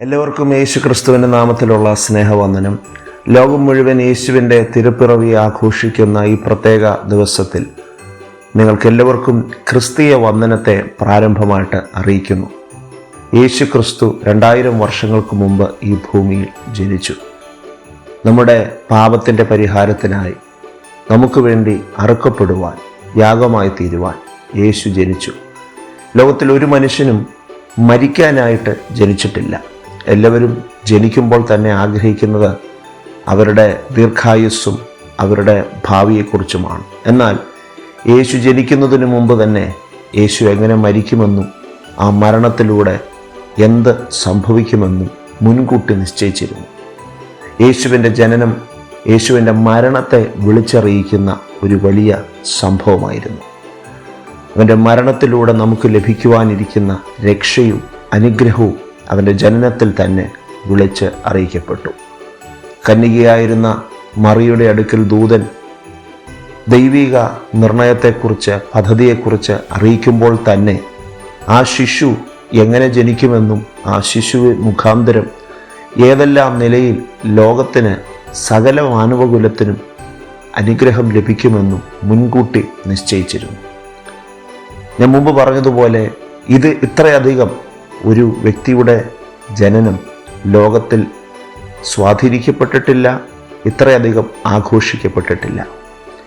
എല്ലാവർക്കും യേശു ക്രിസ്തുവിന്റെ നാമത്തിലുള്ള സ്നേഹവന്ദനം. ലോകം മുഴുവൻ യേശുവിന്റെ തിരുപ്പിറവി ആഘോഷിക്കുന്ന ഈ പ്രത്യേക ദിവസത്തിൽ നിങ്ങൾക്കെല്ലാവർക്കും ക്രിസ്തീയ വന്ദനത്തെ പ്രാരംഭമായിട്ട് അറിയിക്കുന്നു. യേശു ക്രിസ്തു രണ്ടായിരം വർഷങ്ങൾക്ക് മുമ്പ് ഈ ഭൂമിയിൽ ജനിച്ചു. നമ്മുടെ പാപത്തിന്റെ പരിഹാരത്തിനായി നമുക്ക് വേണ്ടി അറുക്കപ്പെടുവാൻ യാഗമായി തീരുവാൻ യേശു ജനിച്ചു. ലോകത്തിൽ ഒരു മനുഷ്യനും മരിക്കാനായിട്ട് ജനിച്ചിട്ടില്ല. എല്ലാവരും ജനിക്കുമ്പോൾ തന്നെ ആഗ്രഹിക്കുന്നത് അവരുടെ ദീർഘായുസ്സും അവരുടെ ഭാവിയെക്കുറിച്ചുമാണ്. എന്നാൽ യേശു ജനിക്കുന്നതിന് മുമ്പ് തന്നെ യേശു എങ്ങനെ മരിക്കുമെന്നും ആ മരണത്തിലൂടെ എന്ത് സംഭവിക്കുമെന്നും മുൻകൂട്ടി നിശ്ചയിച്ചിരുന്നു. യേശുവിന്റെ ജനനം യേശുവിന്റെ മരണത്തെ വിളിച്ചറിയിക്കുന്ന ഒരു വലിയ സംഭവമായിരുന്നു. അവന്റെ മരണത്തിലൂടെ നമുക്ക് ലഭിക്കുവാനിരിക്കുന്ന രക്ഷയും അനുഗ്രഹവും അവന്റെ ജനനത്തിൽ തന്നെ വിളിച്ച് അറിയിക്കപ്പെട്ടു. കന്യകയായിരുന്ന മറിയുടെ അടുക്കൽ ദൂതൻ ദൈവിക നിർണയത്തെക്കുറിച്ച് പദ്ധതിയെക്കുറിച്ച് അറിയിക്കുമ്പോൾ തന്നെ ആ ശിശു എങ്ങനെ ജനിക്കുമെന്നും ആ ശിശു മുഖാന്തരം ഏതെല്ലാം നിലയിൽ ലോകത്തിന് സകല മാനവകുലത്തിനും അനുഗ്രഹം ലഭിക്കുമെന്നും മുൻകൂട്ടി നിശ്ചയിച്ചിരുന്നു. ഞാൻ മുമ്പ് പറഞ്ഞതുപോലെ ഇത് ഇത്രയധികം ഒരു വ്യക്തിയുടെ ജനനം ലോകത്തിൽ സ്വാധീനിക്കപ്പെട്ടിട്ടില്ല ഇത്രയധികം ആഘോഷിക്കപ്പെട്ടിട്ടില്ല.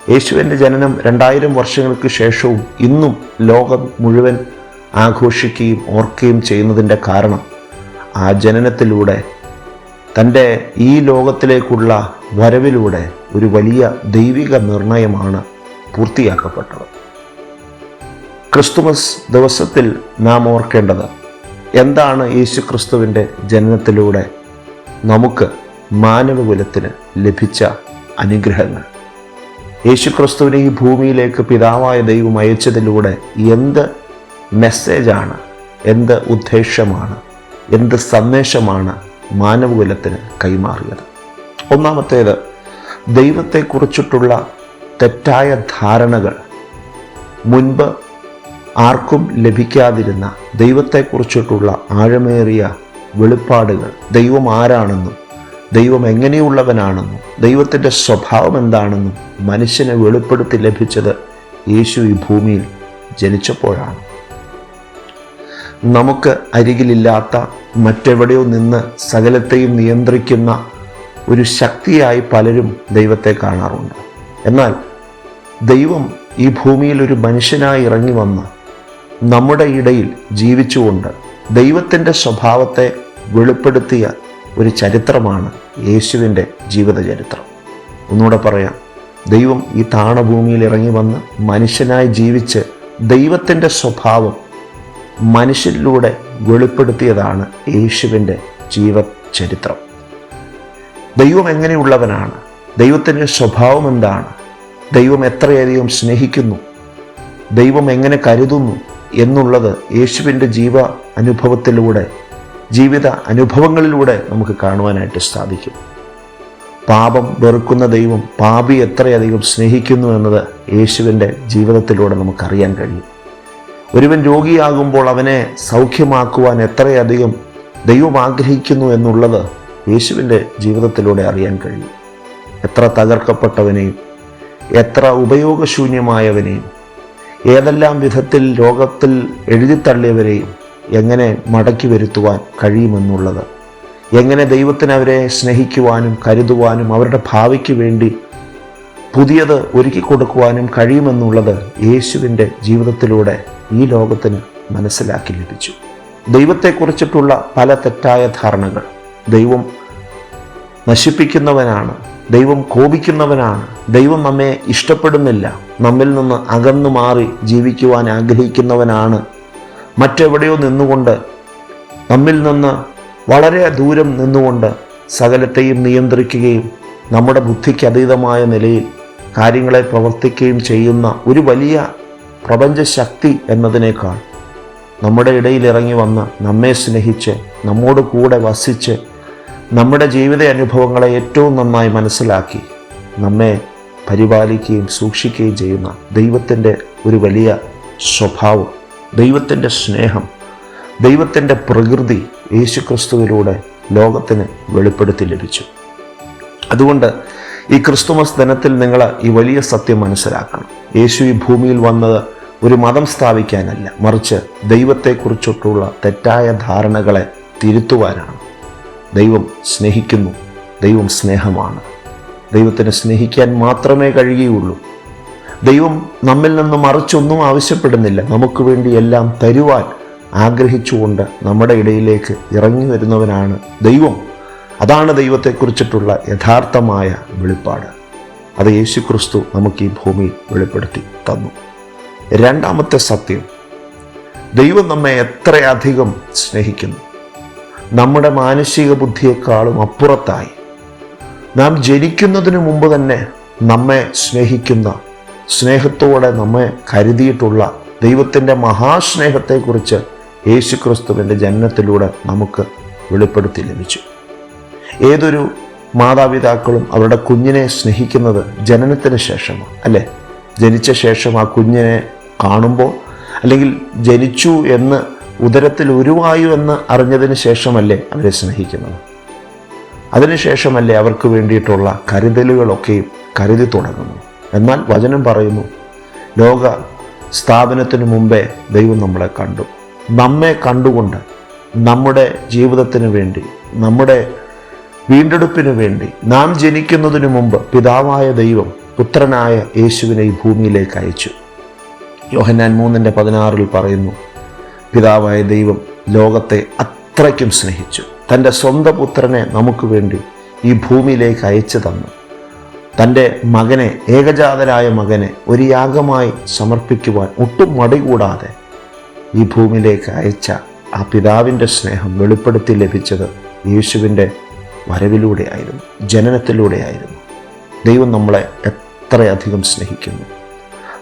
യേശുവിന്റെ ജനനം രണ്ടായിരം വർഷങ്ങൾക്ക് ശേഷവും ഇന്നും ലോകം മുഴുവൻ ആഘോഷിക്കുകയും ഓർക്കുകയും ചെയ്യുന്നതിന്റെ കാരണം ആ ജനനത്തിലൂടെ തന്റെ ഈ ലോകത്തിലേക്കുള്ള വരവിലൂടെ ഒരു വലിയ ദൈവിക നിർണയമാണ് പൂർത്തിയാക്കപ്പെട്ടത്. ക്രിസ്തുമസ് ദിവസത്തിൽ നാം ഓർക്കേണ്ടത് എന്താണ് യേശു ക്രിസ്തുവിന്റെ ജനനത്തിലൂടെ നമുക്ക് മാനവകുലത്തിന് ലഭിച്ച അനുഗ്രഹങ്ങൾ? യേശു ക്രിസ്തുവിനെ ഈ ഭൂമിയിലേക്ക് പിതാവായ ദൈവം അയച്ചതിലൂടെ എന്ത് മെസ്സേജാണ്? എന്ത് ഉദ്ദേശമാണ്? എന്ത് സന്ദേശമാണ് മാനവകുലത്തിന് കൈമാറിയത്? ഒന്നാമത്തേത് ദൈവത്തെക്കുറിച്ചിട്ടുള്ള തെറ്റായ ധാരണകൾ മുൻപ് ആർക്കും ലഭിക്കാതിരുന്ന ദൈവത്തെക്കുറിച്ചിട്ടുള്ള ആഴമേറിയ വെളിപ്പാടുകൾ. ദൈവം ആരാണെന്നും ദൈവം എങ്ങനെയുള്ളവനാണെന്നും ദൈവത്തിന്റെ സ്വഭാവം എന്താണെന്നും മനുഷ്യനെ വെളിപ്പെടുത്തി ലഭിച്ചത് യേശു ഈ ഭൂമിയിൽ ജനിച്ചപ്പോഴാണ്. നമുക്ക് അരികിലില്ലാത്ത മറ്റെവിടെയോ നിന്ന് സകലത്തെയും നിയന്ത്രിക്കുന്ന ഒരു ശക്തിയായി പലരും ദൈവത്തെ കാണാറുണ്ട്. എന്നാൽ ദൈവം ഈ ഭൂമിയിൽ ഒരു മനുഷ്യനായി ഇറങ്ങി വന്ന് നമ്മുടെ ഇടയിൽ ജീവിച്ചുകൊണ്ട് ദൈവത്തിന്റെ സ്വഭാവത്തെ വെളിപ്പെടുത്തിയ ഒരു ചരിത്രമാണ് യേശുവിന്റെ ജീവിതചരിത്രം. ഒന്നുകൂടെ പറയാം. ദൈവം ഈ താണഭൂമിയിൽ ഇറങ്ങി വന്ന് മനുഷ്യനായി ജീവിച്ച് ദൈവത്തിന്റെ സ്വഭാവം മനുഷ്യരിലൂടെ വെളിപ്പെടുത്തിയതാണ് യേശുവിന്റെ ജീവചരിത്രം. ദൈവം എങ്ങനെയുള്ളവനാണ്? ദൈവത്തിന്റെ സ്വഭാവം എന്താണ്? ദൈവം എത്രയധികം സ്നേഹിക്കുന്നു? ദൈവം എങ്ങനെ കരുതുന്നു? എന്നുള്ളത് യേശുവിന്റെ ജീവ അനുഭവത്തിലൂടെ ജീവിത അനുഭവങ്ങളിലൂടെ നമുക്ക് കാണുവാനായിട്ട് സാധിക്കും. പാപം വെറുക്കുന്ന ദൈവം പാപി എത്രയധികം സ്നേഹിക്കുന്നു എന്നത് യേശുവിന്റെ ജീവിതത്തിലൂടെ നമുക്കറിയാൻ കഴിയും. ഒരുവൻ രോഗിയാകുമ്പോൾ അവനെ സൗഖ്യമാക്കുവാൻ എത്രയധികം ദൈവം ആഗ്രഹിക്കുന്നു എന്നുള്ളത് യേശുവിന്റെ ജീവിതത്തിലൂടെ അറിയാൻ കഴിയും. എത്ര തകർക്കപ്പെട്ടവനെയും എത്ര ഉപയോഗശൂന്യമായവനെയും ഏതെല്ലാം വിധത്തിൽ രോഗത്തിൽ എഴുതിത്തള്ളിയവരെയും എങ്ങനെ മടക്കി വരുത്തുവാൻ കഴിയുമെന്നുള്ളത്. എങ്ങനെ ദൈവത്തിന് അവരെ സ്നേഹിക്കുവാനും കരുതുവാനും അവരുടെ ഭാവിക്ക് വേണ്ടി പുതിയത് ഒരുക്കി കൊടുക്കുവാനും കഴിയുമെന്നുള്ളത് യേശുവിന്റെ ജീവിതത്തിലൂടെ ഈ ലോകത്തിന് മനസ്സിലാക്കി ലഭിച്ചു. ദൈവത്തെക്കുറിച്ചിട്ടുള്ള പല തെറ്റായ ധാരണകൾ ദൈവം നശിപ്പിക്കുന്നവനാണ്. ദൈവം കോപിക്കുന്നവനാണ്. ദൈവം നമ്മെ ഇഷ്ടപ്പെടുന്നില്ല. നമ്മിൽ നിന്ന് അകന്നു മാറി ജീവിക്കുവാൻ ആഗ്രഹിക്കുന്നവനാണ്. മറ്റെവിടെയോ നിന്നുകൊണ്ട് നമ്മിൽ നിന്ന് വളരെ ദൂരം നിന്നുകൊണ്ട് സകലത്തെയും നിയന്ത്രിക്കുകയും നമ്മുടെ ബുദ്ധിക്ക് അതീതമായ നിലയിൽ കാര്യങ്ങളെ പ്രവർത്തിക്കുകയും ചെയ്യുന്ന ഒരു വലിയ പ്രപഞ്ചശക്തി എന്നതിനേക്കാൾ നമ്മുടെ ഇടയിൽ ഇറങ്ങി വന്ന് നമ്മെ സ്നേഹിച്ച് നമ്മോട് കൂടെ വസിച്ച് നമ്മുടെ ജീവിത അനുഭവങ്ങളെ ഏറ്റവും നന്നായി മനസ്സിലാക്കി നമ്മെ പരിപാലിക്കുകയും സൂക്ഷിക്കുകയും ചെയ്യുന്ന ദൈവത്തിന്റെ ഒരു വലിയ സ്വഭാവം ദൈവത്തിന്റെ സ്നേഹം ദൈവത്തിന്റെ പ്രകൃതി യേശുക്രിസ്തുവിലൂടെ ലോകത്തിന് വെളിപ്പെടുത്തി ലഭിച്ചു. അതുകൊണ്ട് ഈ ക്രിസ്തുമസ് ദിനത്തിൽ നിങ്ങൾ ഈ വലിയ സത്യം മനസ്സിലാക്കണം. യേശു ഈ ഭൂമിയിൽ വന്നത് ഒരു മതം സ്ഥാപിക്കാനല്ല മറിച്ച് ദൈവത്തെക്കുറിച്ചിട്ടുള്ള തെറ്റായ ധാരണകളെ തിരുത്തുവാനാണ്. ദൈവം സ്നേഹിക്കുന്നു. ദൈവം സ്നേഹമാണ്. ദൈവത്തിനെ സ്നേഹിക്കാൻ മാത്രമേ കഴിയുകയുള്ളൂ. ദൈവം നമ്മിൽ നിന്ന് മറിച്ചൊന്നും ആവശ്യപ്പെടുന്നില്ല. നമുക്ക് വേണ്ടി എല്ലാം തരുവാൻ ആഗ്രഹിച്ചുകൊണ്ട് നമ്മുടെ ഇടയിലേക്ക് ഇറങ്ങി വരുന്നവനാണ് ദൈവം. അതാണ് ദൈവത്തെക്കുറിച്ചിട്ടുള്ള യഥാർത്ഥമായ വെളിപ്പാട്. അത് യേശു ക്രിസ്തു നമുക്ക് ഈ ഭൂമിയിൽ വെളിപ്പെടുത്തി തന്നു. രണ്ടാമത്തെ സത്യം ദൈവം നമ്മെ എത്രയധികം സ്നേഹിക്കുന്നു. നമ്മുടെ മാനസിക ബുദ്ധിയെക്കാളും അപ്പുറത്തായി. നാം ജനിക്കുന്നതിന് മുമ്പ് തന്നെ നമ്മെ സ്നേഹിക്കുന്ന സ്നേഹത്തോടെ നമ്മെ കരുതിയിട്ടുള്ള ദൈവത്തിന്റെ മഹാസ്നേഹത്തെക്കുറിച്ച് യേശു ക്രിസ്തുവിന്റെ ജനനത്തിലൂടെ നമുക്ക് വെളിപ്പെടുത്തി ലഭിച്ചു. ഏതൊരു മാതാപിതാക്കളും അവരുടെ കുഞ്ഞിനെ സ്നേഹിക്കുന്നത് ജനനത്തിന് ശേഷമാണ് അല്ലേ? ജനിച്ച ശേഷം ആ കുഞ്ഞിനെ കാണുമ്പോൾ അല്ലെങ്കിൽ ജനിച്ചു എന്ന് ഉദരത്തിൽ ഉരുവായു എന്ന് അറിഞ്ഞതിന് ശേഷമല്ലേ അവരെ സ്നേഹിക്കുന്നത്? അതിനുശേഷമല്ലേ അവർക്ക് വേണ്ടിയിട്ടുള്ള കരുതലുകളൊക്കെയും കരുതി തുടങ്ങുന്നു. എന്നാൽ വചനം പറയുന്നു ലോക സ്ഥാപനത്തിന് മുമ്പേ ദൈവം നമ്മളെ കണ്ടു. നമ്മെ കണ്ടുകൊണ്ട് നമ്മുടെ ജീവിതത്തിന് വേണ്ടി നമ്മുടെ വീണ്ടെടുപ്പിന് വേണ്ടി നാം ജനിക്കുന്നതിന് മുമ്പ് പിതാവായ ദൈവം പുത്രനായ യേശുവിനെ ഈ ഭൂമിയിലേക്ക് അയച്ചു. യോഹന്നാൻ മൂന്നിന്റെ പതിനാറിൽ പറയുന്നു പിതാവായ ദൈവം ലോകത്തെ അത്രയ്ക്കും സ്നേഹിച്ചു. തന്റെ സ്വന്തം പുത്രനെ നമുക്ക് വേണ്ടി ഈ ഭൂമിയിലേക്ക് അയച്ചു തന്നു. തന്റെ മകനെ ഏകജാതരായ മകനെ ഒരു യാഗമായി സമർപ്പിക്കുവാൻ ഒട്ടും മടികൂടാതെ ഈ ഭൂമിയിലേക്ക് അയച്ച ആ പിതാവിന്റെ സ്നേഹം വെളിപ്പെടുത്തി ലഭിച്ചത് യേശുവിന്റെ വരവിലൂടെയായിരുന്നു ജനനത്തിലൂടെയായിരുന്നു ദൈവം നമ്മളെ എത്രയധികം സ്നേഹിക്കുന്നു.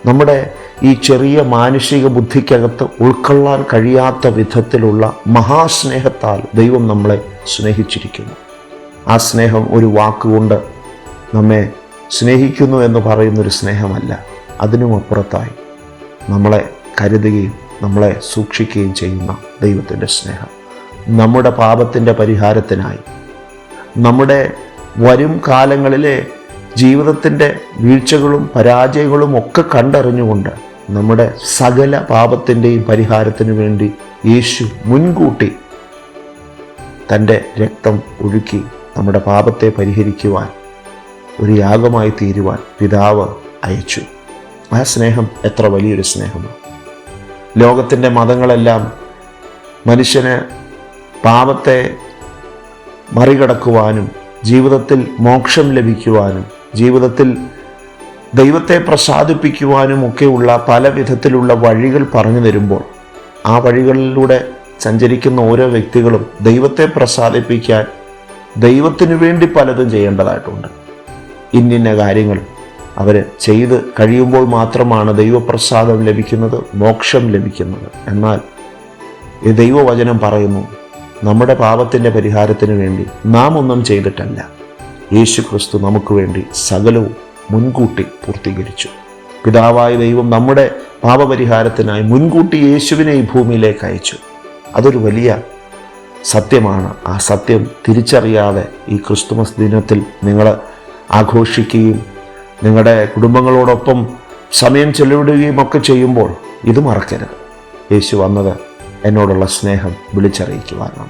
നമ്മുടെ ഈ ചെറിയ മാനുഷിക ബുദ്ധിക്കകത്ത് ഉൾക്കൊള്ളാൻ കഴിയാത്ത വിധത്തിലുള്ള മഹാസ്നേഹത്താൽ ദൈവം നമ്മളെ സ്നേഹിച്ചിരിക്കുന്നു. ആ സ്നേഹം ഒരു വാക്കുകൊണ്ട് നമ്മെ സ്നേഹിക്കുന്നു എന്ന് പറയുന്നൊരു സ്നേഹമല്ല അതിനും അപ്പുറത്തായി നമ്മളെ കരുതുകയും നമ്മളെ സൂക്ഷിക്കുകയും ചെയ്യുന്ന ദൈവത്തിന്റെ സ്നേഹം. നമ്മുടെ പാപത്തിന്റെ പരിഹാരത്തിനായി നമ്മുടെ വരും കാലങ്ങളിലെ ജീവിതത്തിന്റെ വീഴ്ചകളും പരാജയങ്ങളും ഒക്കെ കണ്ടറിഞ്ഞുകൊണ്ട് നമ്മുടെ സകല പാപത്തിന്റെയും പരിഹാരത്തിനു വേണ്ടി യേശു മുൻകൂട്ടി തന്റെ രക്തം ഒഴുക്കി നമ്മുടെ പാപത്തെ പരിഹരിക്കുവാൻ ഒരു യാഗമായി തീരുവാൻ പിതാവ് അയച്ചു. ആ സ്നേഹം എത്ര വലിയൊരു സ്നേഹമാണ്. ലോകത്തിന്റെ മതങ്ങളെല്ലാം മനുഷ്യന് പാപത്തെ മറികടക്കുവാനും ജീവിതത്തിൽ മോക്ഷം ലഭിക്കുവാനും ജീവിതത്തിൽ ദൈവത്തെ പ്രസാദിപ്പിക്കുവാനും ഒക്കെയുള്ള പല വിധത്തിലുള്ള വഴികൾ പറഞ്ഞു തരുമ്പോൾ ആ വഴികളിലൂടെ സഞ്ചരിക്കുന്ന ഓരോ വ്യക്തികളും ദൈവത്തെ പ്രസാദിപ്പിക്കാൻ ദൈവത്തിനു വേണ്ടി പലതും ചെയ്യേണ്ടതായിട്ടുണ്ട്. ഇന്നിന്ന കാര്യങ്ങൾ അവർ ചെയ്ത് കഴിയുമ്പോൾ മാത്രമാണ് ദൈവപ്രസാദം ലഭിക്കുന്നത് മോക്ഷം ലഭിക്കുന്നത്. എന്നാൽ ഈ ദൈവവചനം പറയുന്നു നമ്മുടെ പാപത്തിന്റെ പരിഹാരത്തിന് വേണ്ടി നാം ഒന്നും ചെയ്തിട്ടല്ല. യേശു ക്രിസ്തു നമുക്ക് വേണ്ടി സകലവും മുൻകൂട്ടി പൂർത്തീകരിച്ചു. പിതാവായ ദൈവം നമ്മുടെ പാപപരിഹാരത്തിനായി മുൻകൂട്ടി യേശുവിനെ ഈ ഭൂമിയിലേക്ക് അയച്ചു. അതൊരു വലിയ സത്യമാണ്. ആ സത്യം തിരിച്ചറിയാതെ ഈ ക്രിസ്തുമസ് ദിനത്തിൽ നിങ്ങൾ ആഘോഷിക്കുകയും നിങ്ങളുടെ കുടുംബങ്ങളോടൊപ്പം സമയം ചെലവിടുകയും ഒക്കെ ചെയ്യുമ്പോൾ ഇത് മറക്കരുത്. യേശു വന്നത് എന്നോടുള്ള സ്നേഹം വിളിച്ചറിയിക്കുവാനാണ്.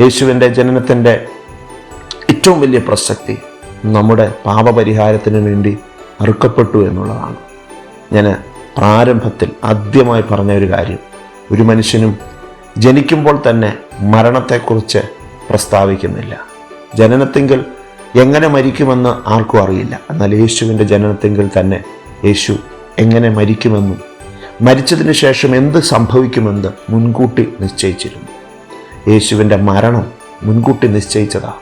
യേശുവിന്റെ ജനനത്തിന്റെ ഏറ്റവും വലിയ പ്രസക്തി നമ്മുടെ പാപപരിഹാരത്തിന് വേണ്ടി അറുക്കപ്പെട്ടു എന്നുള്ളതാണ്. ഞാൻ പ്രാരംഭത്തിൽ ആദ്യമായി പറഞ്ഞ ഒരു കാര്യം. ഒരു മനുഷ്യനും ജനിക്കുമ്പോൾ തന്നെ മരണത്തെക്കുറിച്ച് പ്രസ്താവിക്കുന്നില്ല. ജനനത്തെങ്കിൽ എങ്ങനെ മരിക്കുമെന്ന് ആർക്കും അറിയില്ല. എന്നാൽ യേശുവിന്റെ ജനനത്തെങ്കിൽ തന്നെ യേശു എങ്ങനെ മരിക്കുമെന്നും മരിച്ചതിന് ശേഷം എന്ത് സംഭവിക്കുമെന്ന് മുൻകൂട്ടി നിശ്ചയിച്ചിരുന്നു. യേശുവിന്റെ മരണം മുൻകൂട്ടി നിശ്ചയിച്ചതാ.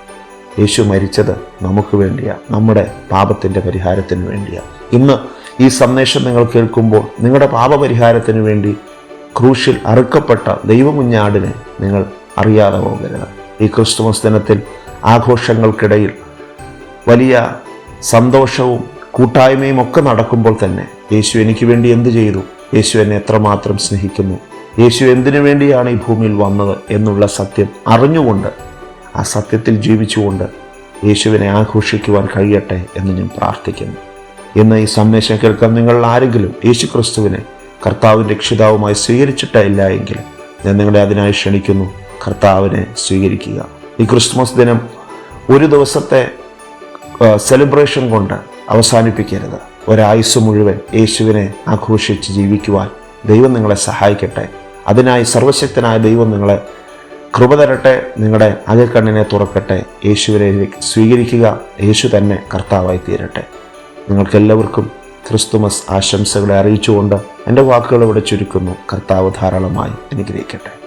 യേശു മരിച്ചത് നമുക്ക് വേണ്ടിയാണ് നമ്മുടെ പാപത്തിന്റെ പരിഹാരത്തിന് വേണ്ടിയാണ് ഇന്ന് ഈ സന്ദേശം നിങ്ങൾ കേൾക്കുമ്പോൾ നിങ്ങളുടെ പാപപരിഹാരത്തിന് വേണ്ടി ക്രൂശിൽ അറുക്കപ്പെട്ട ദൈവമുഞ്ഞാടിനെ നിങ്ങൾ അറിയാതെ പോകരുത്. ഈ ക്രിസ്തുമസ് ദിനത്തിൽ ആഘോഷങ്ങൾക്കിടയിൽ വലിയ സന്തോഷവും കൂട്ടായ്മയും ഒക്കെ നടക്കുമ്പോൾ തന്നെ യേശു എനിക്ക് വേണ്ടി എന്ത് ചെയ്തു? യേശു എന്നെ എത്രമാത്രം സ്നേഹിക്കുന്നു? യേശു എന്തിനു വേണ്ടിയാണ് ഈ ഭൂമിയിൽ വന്നത് എന്നുള്ള സത്യം അറിഞ്ഞുകൊണ്ട് ആ സത്യത്തിൽ ജീവിച്ചുകൊണ്ട് യേശുവിനെ ആഘോഷിക്കുവാൻ കഴിയട്ടെ എന്ന് ഞാൻ പ്രാർത്ഥിക്കുന്നു. ഇന്ന് ഈ സന്ദേശം കേൾക്കാൻ നിങ്ങൾ ആരെങ്കിലും യേശു ക്രിസ്തുവിനെ കർത്താവിന്റെ രക്ഷിതാവുമായി സ്വീകരിച്ചിട്ടില്ല എങ്കിൽ ഞാൻ നിങ്ങളെ അതിനായി ക്ഷണിക്കുന്നു. കർത്താവിനെ സ്വീകരിക്കുക. ഈ ക്രിസ്മസ് ദിനം ഒരു ദിവസത്തെ സെലിബ്രേഷൻ കൊണ്ട് അവസാനിപ്പിക്കരുത്. ഒരായുസ് മുഴുവൻ യേശുവിനെ ആഘോഷിച്ച് ജീവിക്കുവാൻ ദൈവം നിങ്ങളെ സഹായിക്കട്ടെ. അതിനായി സർവശക്തനായ ദൈവം നിങ്ങളെ കൃപ തരട്ടെ നിങ്ങളുടെ അകക്കണ്ണിനെ തുറക്കട്ടെ. യേശുവിനെ സ്വീകരിക്കുക യേശു തന്നെ കർത്താവായി തീരട്ടെ. നിങ്ങൾക്കെല്ലാവർക്കും ക്രിസ്തുമസ് ആശംസകളെ അറിയിച്ചുകൊണ്ട് എന്റെ വാക്കുകൾ ഇവിടെ ചുരുക്കുന്നു. കർത്താവ് ധാരാളമായി അനുഗ്രഹിക്കട്ടെ.